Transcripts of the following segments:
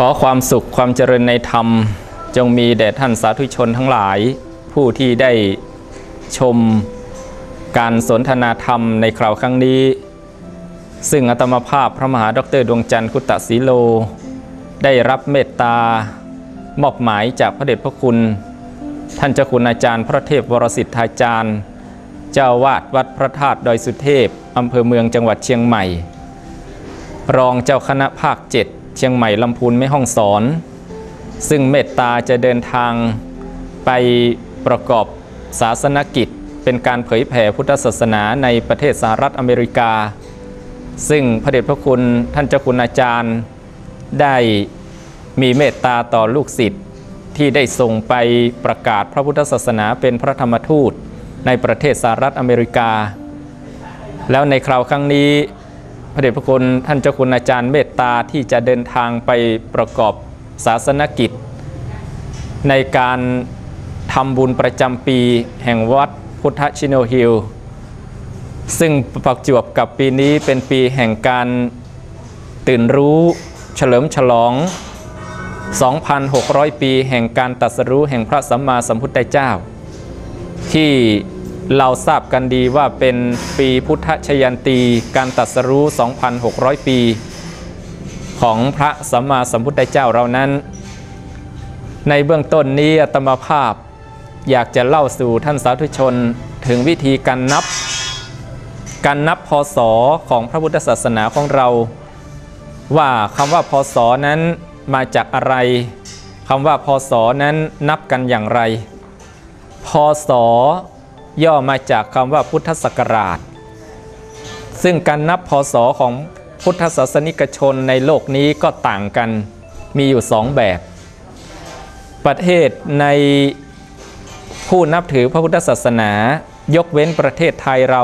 ขอความสุขความเจริญในธรรม จงมีแด่ท่านสาธุชนทั้งหลาย ผู้ที่ได้ชมการสนทนาธรรมในคราวครั้งนี้ ซึ่งอาตมภาพพระมหาดรดวงจันทร์คุตตะสีโล ได้รับเมตตามอบหมายจากพระเดชพระคุณ ท่านเจ้าคุณอาจารย์ พระเทพวรสิทธาจารย์ เจ้าวาดวัดพระธาตุดอยสุเทพอำเภอเมืองจังหวัดเชียงใหม่ รองเจ้าคณะภาค7 เชียงใหม่ลำพูนแม่ห้องสอน ซึ่งเมตตาจะเดินทางไปประกอบศาสนกิจ เป็นการเผยแผ่พุทธศาสนาในประเทศสหรัฐอเมริกา ซึ่งพระเดชพระคุณท่านเจ้าคุณอาจารย์ได้มีเมตตาต่อลูกศิษย์ที่ได้ส่งไปประกาศพระพุทธศาสนาเป็นพระธรรมทูตในประเทศสหรัฐอเมริกา แล้วในคราวครั้งนี้ พระเดชพระคุณท่านเจ้าคุณอาจารย์เมตตาที่จะเดินทางไปประกอบศาสนกิจ ในการทำบุญประจำปีแห่งวัดพุทธชิโนฮิล ซึ่งประจวบกับปีนี้เป็นปีแห่งการตื่นรู้เฉลิมฉลอง 2,600 ปีแห่งการตรัสรู้แห่งพระสัมมาสัมพุทธเจ้า ที่ เราทราบกันดีว่าเป็นปีพุทธชยันตี การตรัสรู้ 2,600 ปี ของพระสัมมาสัมพุทธเจ้าเรานั้น ในเบื้องต้นนี้อาตมาภาพอยากจะเล่าสู่ท่านสาธุชนถึงวิธีการนับ การนับพศของพระพุทธศาสนาของเรา ว่าคำว่าพศนั้นมาจากอะไรคำว่าพศนั้นนับกันอย่างไร พศ ย่อมาจากคำว่าพุทธศักราช ซึ่งการนับพศของพุทธศาสนิกชนในโลกนี้ก็ต่างกันมีอยู่สองแบบ ประเทศในผู้นับถือพระพุทธศาสนายกเว้นประเทศไทยเรา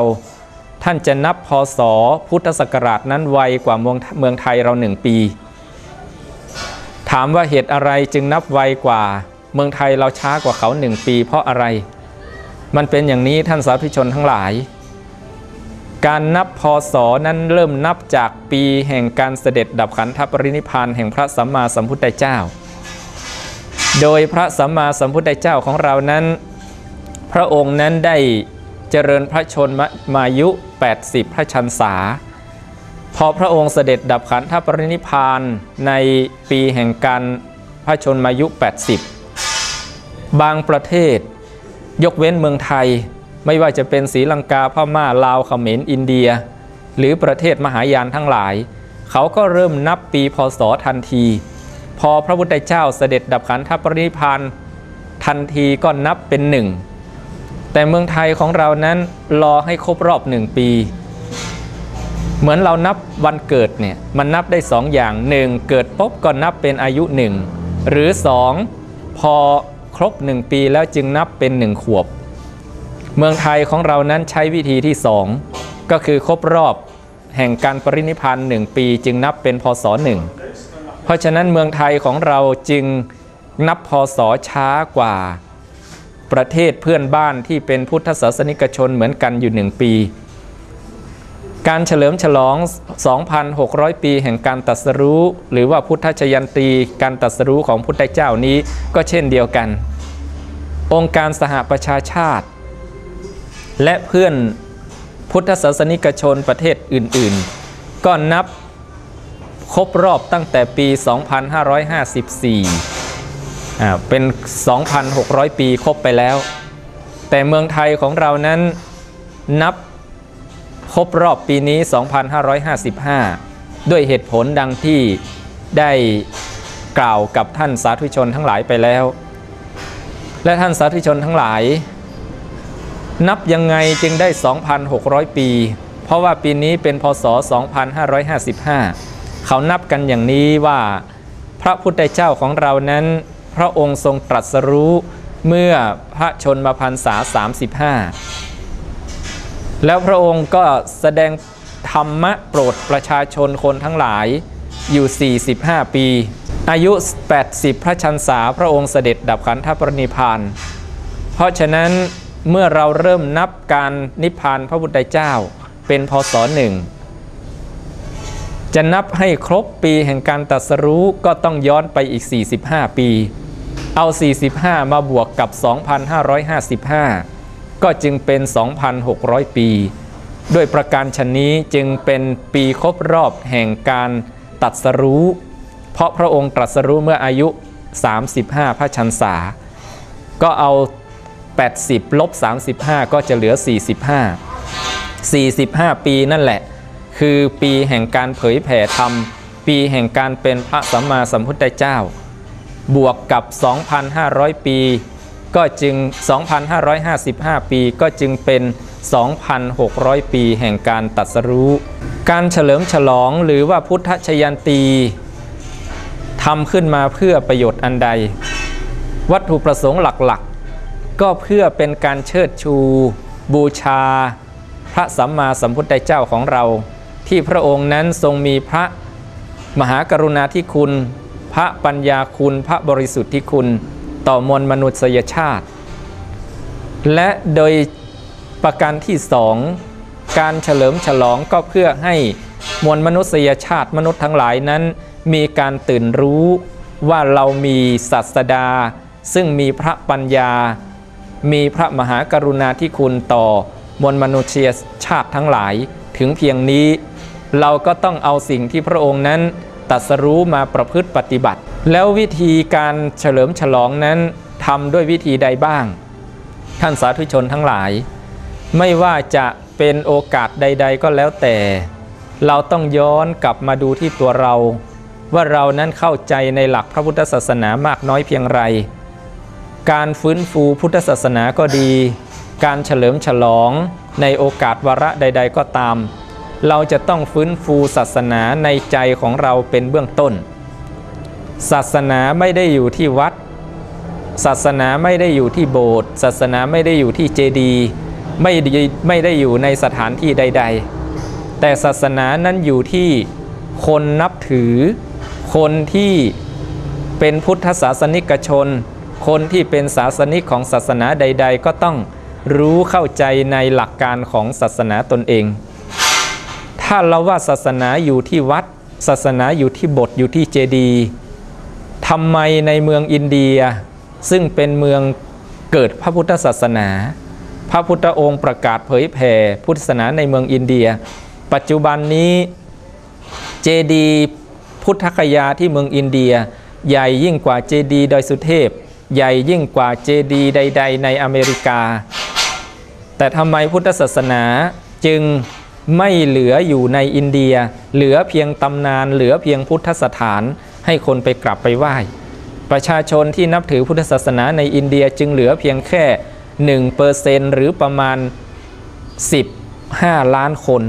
ท่านจะนับพศพุทธศักราชนั้นไวกว่าเมืองเมืองไทยเราหนึ่งปี ถามว่าเหตุอะไรจึงนับไวกว่า เมืองไทยเราช้ากว่าเขาหนึ่งปี เพราะอะไร มันเป็นอย่างนี้ท่านสาธุชนทั้งหลาย การนับพศนั้นเริ่มนับจากปีแห่งการเสด็จดับขันธปรินิพานแห่งพระสัมมาสัมพุทธเจ้า โดยพระสัมมาสัมพุทธเจ้าของเรานั้น พระองค์นั้นได้เจริญพระชนมายุ 80 พระชันษา พอพระองค์เสด็จดับขันธปรินิพพานในปีแห่งการพระชนมายุ 80 บางประเทศ ยกเว้นเมืองไทย ไม่ว่าจะเป็นศรีลังกาพม่าลาวเขมรอินเดีย หรือประเทศมหายานทั้งหลาย เขาก็เริ่มนับปีพศทันที พอพระพุทธเจ้าเสด็จดับขันธปรินิพพานทันทีก็นับเป็นหนึ่งแต่เมืองไทยของเรานั้นรอให้ครบรอบหนึ่งปี เหมือนเรานับวันเกิดเนี่ยมันนับได้สองอย่างหนึ่งเกิดปุ๊บก็นับเป็นอายุหนึ่งหรือสองพอ ครบหนึ่งปีแล้วจึงนับเป็นหนึ่งขวบ เมืองไทยของเรานั้นใช้วิธีที่สองก็คือครบรอบแห่งการปรินิพานหนึ่งปีจึงนับเป็นพศหนึ่งเพราะฉะนั้นเมืองไทยของเราจึงนับพศช้ากว่าประเทศเพื่อนบ้านที่เป็นพุทธศาสนิกชนเหมือนกันอยู่หนึ่งปี การเฉลิมฉลอง 2,600 ปีแห่งการตรัสรู้ หรือว่าพุทธชยันตี การตรัสรู้ของพุทธเจ้านี้ก็เช่นเดียวกัน องค์การสหประชาชาติ และเพื่อนพุทธศาสนิกชนประเทศอื่นๆ ก็นับครบรอบตั้งแต่ปี 2554 เป็น 2,600 ปีครบไปแล้ว แต่เมืองไทยของเรานั้นนับ ครบรอบปีนี้ 2555 ด้วยเหตุผลดังที่ได้กล่าวกับท่านสาธุชนทั้งหลายไปแล้ว และท่านสาธุชนทั้งหลาย นับยังไงจึงได้ 2,600 ปี เพราะว่าปีนี้เป็นพศ 2555 เขานับกันอย่างนี้ว่า พระพุทธเจ้าของเรานั้น พระองค์ทรงตรัสรู้เมื่อพระชนมพรรษา 35 แล้วพระองค์ก็แสดงธรรมะโปรดประชาชนคนทั้งหลายอยู่ 45 ปี อายุ 80 พระชันษาพระองค์เสด็จดับขันธปรินิพาน เพราะฉะนั้นเมื่อเราเริ่มนับการนิพพานพระพุทธเจ้าเป็นพศหนึ่งจะนับให้ครบปีแห่งการตรัสรู้ก็ต้องย้อนไปอีก 45 ปี เอา 45 มาบวกกับ 2,555 ก็จึงเป็น 2,600 ปี ด้วยประการชนนี้จึงเป็นปีครบรอบแห่งการตรัสรู้ เพราะพระองค์ตรัสรู้เมื่ออายุ 35 พระชันษา ก็เอา 80 ลบ 35 ก็จะเหลือ 45 45 ปีนั่นแหละ คือปีแห่งการเผยแผ่ธรรม ปีแห่งการเป็นพระสัมมาสัมพุทธเจ้า บวกกับ 2,500 ปี ก็จึง 2,555 ปี ก็จึงเป็น 2,600 ปีแห่งการตัดสรู้ การเฉลิมฉลองหรือว่าพุทธชยันตีทำขึ้นมาเพื่อประโยชน์อันใด วัตถุประสงค์หลักๆก็เพื่อเป็นการเชิดชู บูชา พระสัมมาสัมพุทธเจ้าของเรา ที่พระองค์นั้นทรงมีพระมหากรุณาธิคุณ พระปัญญาคุณ พระบริสุทธิคุณ ต่อมวลมนุษยชาติ และโดยประการที่สองการเฉลิมฉลองก็เพื่อให้มวลมนุษยชาติมนุษย์ทั้งหลายนั้น มีการตื่นรู้ว่าเรามีศาสดา ซึ่งมีพระปัญญา มีพระมหากรุณาธิคุณต่อมวลมนุษยชาติทั้งหลาย ถึงเพียงนี้ เราก็ต้องเอาสิ่งที่พระองค์นั้นตรัสรู้มาประพฤติปฏิบัติ แล้ววิธีการเฉลิมฉลองนั้นทำด้วยวิธีใดบ้าง ท่านสาธุชนทั้งหลาย ไม่ว่าจะเป็นโอกาสใด ๆ ก็แล้วแต่ เราต้องย้อนกลับมาดูที่ตัวเรา ว่าเรานั้นเข้าใจในหลักพระพุทธศาสนามากน้อยเพียงไร การฟื้นฟูพุทธศาสนาก็ดี การเฉลิมฉลองในโอกาสวาระใด ๆ ก็ตาม เราจะต้องฟื้นฟูศาสนาในใจของเราเป็นเบื้องต้น ศาสนาไม่ได้อยู่ที่วัด ศาสนาไม่ได้อยู่ที่โบสถ์ศาสนาไม่ได้อยู่ที่เจดีย์ไม่ได้ไม่ได้อยู่ในสถานที่ใด ๆ แต่ศาสนานั้นอยู่ที่คนนับถือ คนที่เป็นพุทธศาสนิกชน คนที่เป็นศาสนิกของศาสนาใด ๆ ก็ต้องรู้เข้าใจในหลักการของศาสนาตนเอง ถ้าเราว่าศาสนาอยู่ที่วัด ศาสนาอยู่ที่โบสถ์อยู่ที่เจดีย์ ทำไมในเมืองอินเดีย ซึ่งเป็นเมืองเกิดพระพุทธศาสนา พระพุทธองค์ประกาศเผยแผ่พุทธศาสนาในเมืองอินเดีย ปัจจุบันนี้เจดีพุทธคยาที่เมืองอินเดีย ใหญ่ยิ่งกว่าเจดีดอยสุเทพ ใหญ่ยิ่งกว่าเจดีใด ๆ ในอเมริกา แต่ทำไมพุทธศาสนาจึงไม่เหลืออยู่ในอินเดีย เหลือเพียงตำนาน เหลือเพียงพุทธสถาน ให้คนไปกลับไปไหว้ ประชาชนที่นับถือพุทธศาสนาในอินเดียจึงเหลือเพียงแค่1%เปอร์เซนหรือประมาณ 15 ล้านคน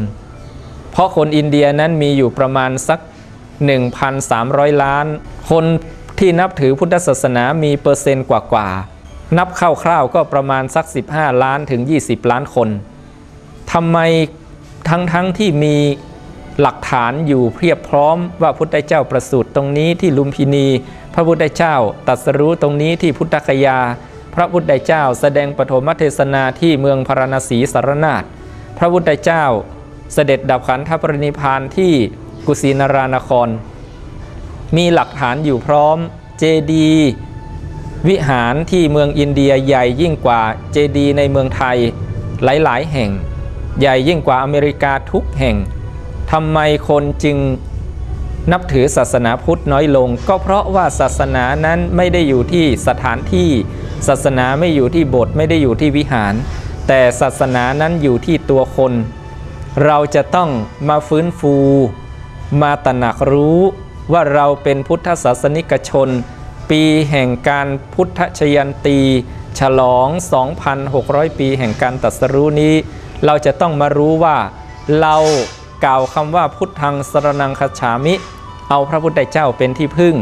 เพราะคนอินเดียนั้นมีอยู่ประมาณสัก 1,300 ล้าน คนที่นับถือพุทธศาสนามีเปอร์เซนต์กว่าๆ นับคร่าวๆก็ประมาณสัก 15 ล้านถึง 20 ล้านคนทำไมทั้งๆทที่มี หลักฐานอยู่เพียบพร้อมว่าพุทธเจ้าประสูติตรงนี้ที่ลุมพินี พระพุทธเจ้าตรัสรู้ตรงนี้ที่พุทธคยา พระพุทธเจ้าแสดงปฐมเทศนาที่เมืองพาราณสีสารนาฏพระพุทธเจ้าเสด็จดับขันธปรินิพานที่กุสินารานคร มีหลักฐานอยู่พร้อมเจดีวิหารที่เมืองอินเดียใหญ่ยิ่งกว่าเจดีในเมืองไทยหลายๆ แห่ง ใหญ่ยิ่งกว่าอเมริกาทุกแห่ง ทำไมคนจึงนับถือศาสนาพุทธน้อยลง ก็เพราะว่าศาสนานั้นไม่ได้อยู่ที่สถานที่ ศาสนาไม่อยู่ที่โบสถ์ไม่ได้อยู่ที่วิหาร แต่ศาสนานั้นอยู่ที่ตัวคน เราจะต้องมาฟื้นฟู มาตระหนักรู้ว่าเราเป็นพุทธศาสนิกชน ปีแห่งการพุทธชยันตี ฉลอง 2,600 ปีแห่งการตรัสรู้นี้ เราจะต้องมารู้ว่าเรา กล่าวคำว่าพุทธังสรนังคฉามิ เอาพระพุทธเจ้าเป็นที่พึ่ง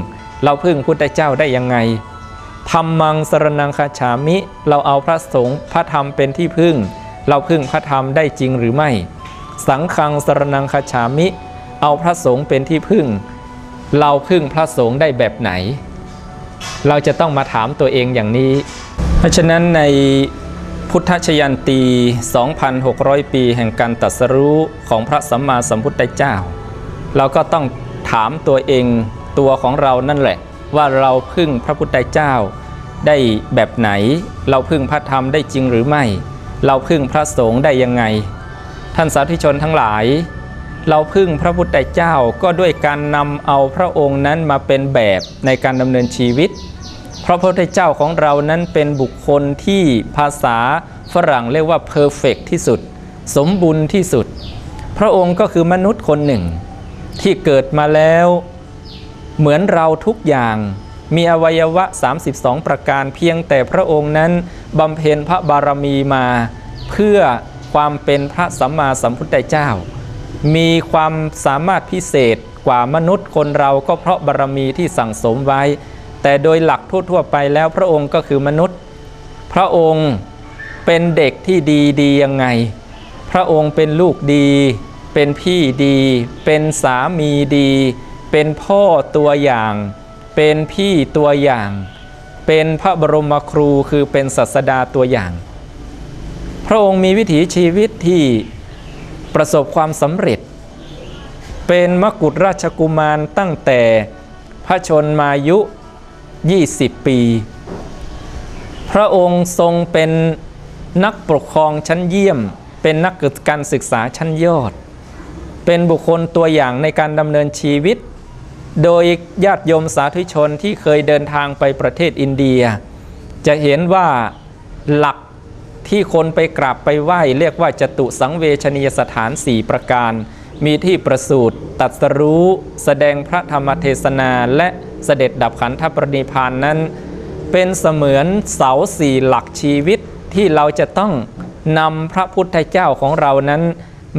เราพึ่งพุทธเจ้าได้ยังไงธรรมังสรนังคฉามิ เราเอาพระสงฆ์พระธรรมเป็นที่พึ่ง เราพึ่งพระธรรมได้จริงหรือไม่ สังฆังสรนังคฉามิ เอาพระสงฆ์เป็นที่พึ่ง เราพึ่งพระสงฆ์ได้แบบไหน เราจะต้องมาถามตัวเองอย่างนี้ เพราะฉะนั้นใน พุทธชยันตี 2,600 ปีแห่งการตรัสรู้ของพระสัมมาสัมพุทธเจ้า เราก็ต้องถามตัวเองตัวของเรานั่นแหละ ว่าเราพึ่งพระพุทธเจ้า ได้แบบไหน เราพึ่งพระธรรมได้จริงหรือไม่ เราพึ่งพระสงฆ์ได้ยังไง ท่านสาธุชนทั้งหลาย เราพึ่งพระพุทธเจ้าก็ด้วยการนำเอาพระองค์นั้นมาเป็นแบบในการดำเนินชีวิต เพราะพระพุทธเจ้าของเรานั้นเป็นบุคคลที่ภาษาฝรั่งเรียกว่า perfect ที่สุด สมบูรณ์ที่สุด พระองค์ก็คือมนุษย์คนหนึ่ง ที่เกิดมาแล้ว เหมือนเราทุกอย่างมีอวัยวะ 32 ประการเพียงแต่พระองค์นั้นบำเพ็ญพระบารมีมา เพื่อความเป็นพระสัมมาสัมพุทธเจ้า มีความสามารถพิเศษกว่ามนุษย์คนเราก็เพราะบารมีที่สั่งสมไว้ แต่โดยหลักทั่วๆไปแล้วพระองค์ก็คือมนุษย์ พระองค์เป็นเด็กที่ดีดียังไง พระองค์เป็นลูกดี เป็นพี่ดี เป็นสามีดี เป็นพ่อตัวอย่าง เป็นพี่ตัวอย่าง เป็นพระบรมครูคือเป็นศาสดาตัวอย่าง พระองค์มีวิถีชีวิตที่ประสบความสำเร็จ เป็นมกุฎราชกุมารตั้งแต่พระชนมายุ 20 ปี พระองค์ทรงเป็นนักปกครองชั้นเยี่ยม เป็นนักการศึกษาชั้นยอด เป็นบุคคลตัวอย่างในการดำเนินชีวิต โดยญาติโยมสาธุชนที่เคยเดินทางไปประเทศอินเดีย จะเห็นว่าหลักที่คนไปกราบไปไหว้ เรียกว่าจตุสังเวชนียสถาน 4 ประการ มีที่ประสูติตัดสรู้ แสดงพระธรรมเทศนาและเสด็จดับขันธปรินิพานนั้น เป็นเสมือนเสาสี่หลักชีวิตที่เราจะต้องนำพระพุทธเจ้าของเรานั้น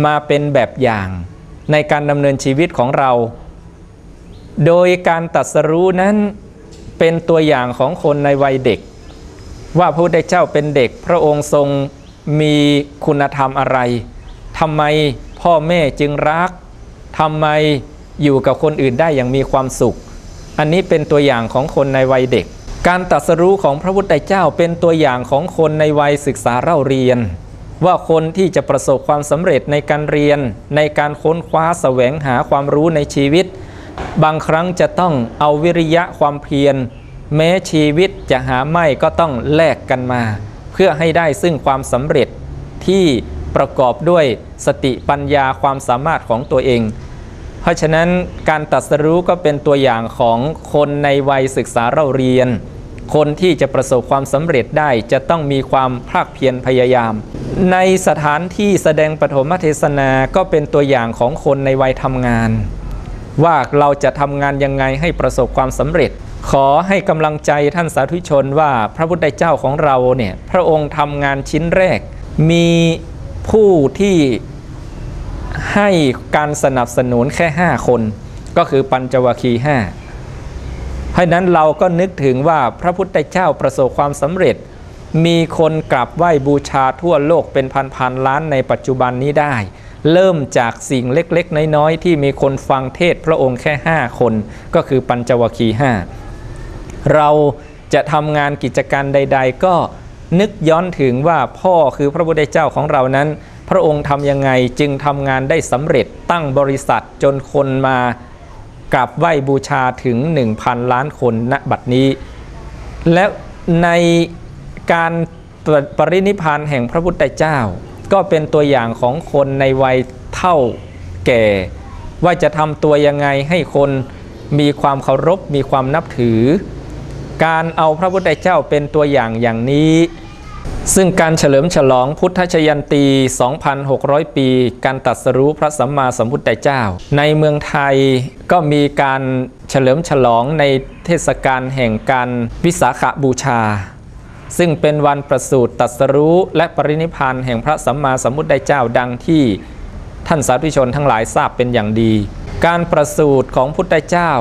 มาเป็นแบบอย่าง ในการดำเนินชีวิตของเรา โดยการตัดสรู้นั้นเป็นตัวอย่างของคนในวัยเด็ก ว่าพระพุทธเจ้าเป็นเด็กพระองค์ทรงมีคุณธรรมอะไรทำไม พ่อแม่จึงรักทำไมอยู่กับคนอื่นได้อย่างมีความสุข อันนี้เป็นตัวอย่างของคนในวัยเด็ก การตรัสรู้ของพระพุทธเจ้าเป็นตัวอย่างของคนในวัยศึกษาเล่าเรียน ว่าคนที่จะประสบความสำเร็จในการเรียน ในการค้นคว้าแสวงหาความรู้ในชีวิต บางครั้งจะต้องเอาวิริยะความเพียร แม้ชีวิตจะหาไม่ก็ต้องแลกกันมา เพื่อให้ได้ซึ่งความสำเร็จที่ ประกอบด้วยสติปัญญาความสามารถของตัวเอง เพราะฉะนั้นการตัดสรู้ก็เป็นตัวอย่างของคนในวัยศึกษาเราเรียน คนที่จะประสบความสำเร็จได้จะต้องมีความภาคเพียรพยายาม ในสถานที่แสดงปฐมเทศนาก็เป็นตัวอย่างของคนในวัยทำงาน ว่าเราจะทำงานยังไงให้ประสบความสำเร็จขอให้กำลังใจท่านสาธุชนว่าพระพุทธเจ้าของเราเนี่ยพระองค์ทำงานชิ้นแรก มี ผู้ที่ให้การสนับสนุนแค่ 5 คน ก็คือปัญจวัคคีย์ห้าเพราะนั้นเราก็นึกถึงว่าพระพุทธเจ้าประสบความสำเร็จ มีคนกราบไหว้บูชาทั่วโลกเป็นพันๆล้านในปัจจุบันนี้ได้ เริ่มจากสิ่งเล็กๆ น้อยๆ ที่มีคนฟังเทศพระองค์แค่ 5 คน ก็คือปัญจวัคคีย์ห้าเราจะทำงานกิจการใด ๆ ก็ นึกย้อนถึงว่าพ่อคือพระพุทธเจ้าของเรานั้น พระองค์ทำยังไงจึงทำงานได้สำเร็จตั้งบริษัทจนคนมากราบไหว้บูชาถึง 1,000 ล้านคนณบัดนี้ และในการปรินิพานแห่งพระพุทธเจ้า ก็เป็นตัวอย่างของคนในวัยเท่าแก่ ว่าจะทำตัวยังไงให้คนมีความเคารพมีความนับถือ การเอาพระพุทธเจ้าเป็นตัวอย่างอย่างนี้ ซึ่งการเฉลิมฉลองพุทธชยันตี 2,600 ปี การตัดสรู้พระสัมมาสัมพุทธเจ้า ในเมืองไทยก็มีการเฉลิมฉลองในเทศกาลแห่งการวิสาขบูชา ซึ่งเป็นวันประสูติตรัสรู้และปรินิพพานแห่งพระสัมมาสัมพุทธเจ้าดังที่ท่านสาธุชนทั้งหลายทราบเป็นอย่างดี การประสูติของพุทธเจ้า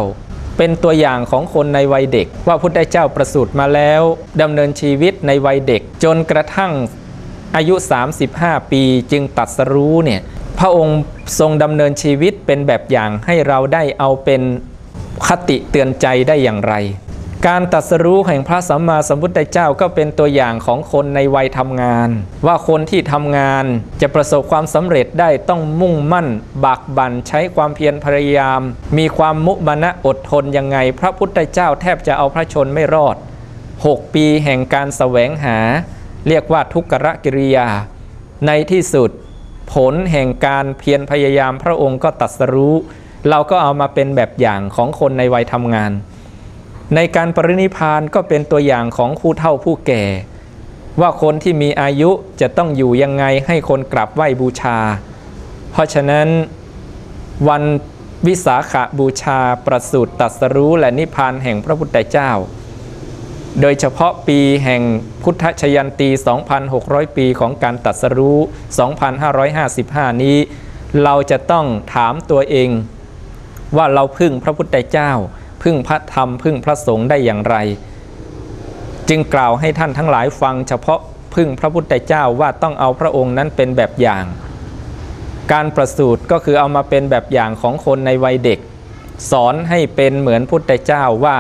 เป็นตัวอย่างของคนในวัยเด็ก ว่าพุทธเจ้าประสูติมาแล้วดำเนินชีวิตในวัยเด็ก จนกระทั่งอายุ 35 ปีจึงตัดสรู้เนี่ยพระองค์ทรงดำเนินชีวิตเป็นแบบอย่างให้เราได้เอาเป็นคติเตือนใจได้อย่างไร การตรัสรู้แห่งพระสัมมาสัมพุทธเจ้าก็เป็นตัวอย่างของคนในวัยทำงาน ว่าคนที่ทำงานจะประสบความสำเร็จได้ต้องมุ่งมั่น บากบั่นใช้ความเพียรพยายาม มีความมุมานะอดทนยังไง พระพุทธเจ้าแทบจะเอาพระชนไม่รอด 6 ปีแห่งการแสวงหา เรียกว่าทุกขกิริยา ในที่สุด ผลแห่งการเพียรพยายามพระองค์ก็ตรัสรู้ เราก็เอามาเป็นแบบอย่างของคนในวัยทำงาน ในการปรินิพานก็เป็นตัวอย่างของผู้เฒ่าผู้แก่ ว่าคนที่มีอายุจะต้องอยู่ยังไงให้คนกราบไหว้บูชา เพราะฉะนั้นวันวิสาขาบูชาประสูติตัสรู้และนิพพานแห่งพระพุทธเจ้า โดยเฉพาะปีแห่งพุทธชยันตี 2,600 ปีของการตรัสรู้ 2,555 นี้ เราจะต้องถามตัวเอง ว่าเราพึ่งพระพุทธเจ้า พึ่งพระธรรมพึ่งพระสงฆ์ได้อย่างไร จึงกล่าวให้ท่านทั้งหลายฟังเฉพาะพึ่งพระพุทธเจ้าว่าต้องเอาพระองค์นั้นเป็นแบบอย่าง การประสูติก็คือเอามาเป็นแบบอย่างของคนในวัยเด็ก สอนให้เป็นเหมือนพุทธเจ้าว่า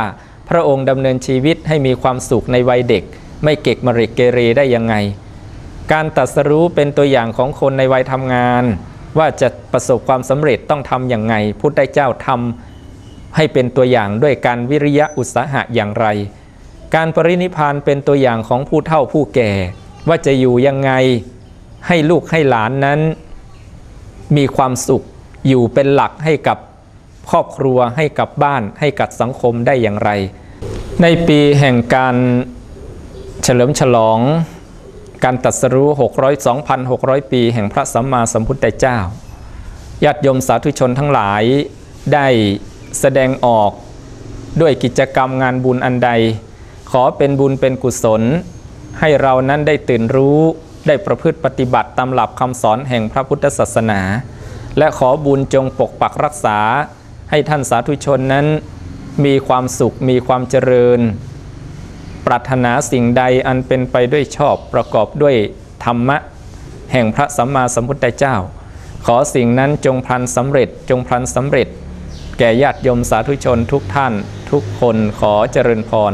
พระองค์ดำเนินชีวิตให้มีความสุขในวัยเด็ก ไม่เก็กมร็กเกเรได้ยังไง การตรัสรู้เป็นตัวอย่างของคนในวัยทำงาน ว่าจะประสบความสำเร็จต้องทำอย่างไงพุทธเจ้าทำ ให้เป็นตัวอย่างด้วยการวิริยะอุตสาหะอย่างไร การปรินิพานเป็นตัวอย่างของผู้เฒ่าผู้แก่ ว่าจะอยู่ยังไงให้ลูกให้หลานนั้น มีความสุขอยู่เป็นหลักให้กับครอบครัวให้กับบ้านให้กับสังคมได้อย่างไร ในปีแห่งการเฉลิมฉลอง การตรัสรู้600 2,600 ปีแห่งพระสัมมาสัมพุทธเจ้าญาติโยมสาธุชนทั้งหลายได้ แสดงออกด้วยกิจกรรมงานบุญอันใด ขอเป็นบุญเป็นกุศล ให้เรานั้นได้ตื่นรู้ได้ประพฤติปฏิบัติตามหลักคำสอนแห่งพระพุทธศาสนา และขอบุญจงปกปักรักษา ให้ท่านสาธุชนนั้น มีความสุขมีความเจริญ ปรารถนาสิ่งใดอันเป็นไปด้วยชอบประกอบด้วยธรรมะ แห่งพระสัมมาสัมพุทธเจ้า ขอสิ่งนั้นจงพลันสำเร็จจงพลันสำเร็จ แก่ญาติโยมสาธุชนทุกท่านทุกคนขอเจริญพร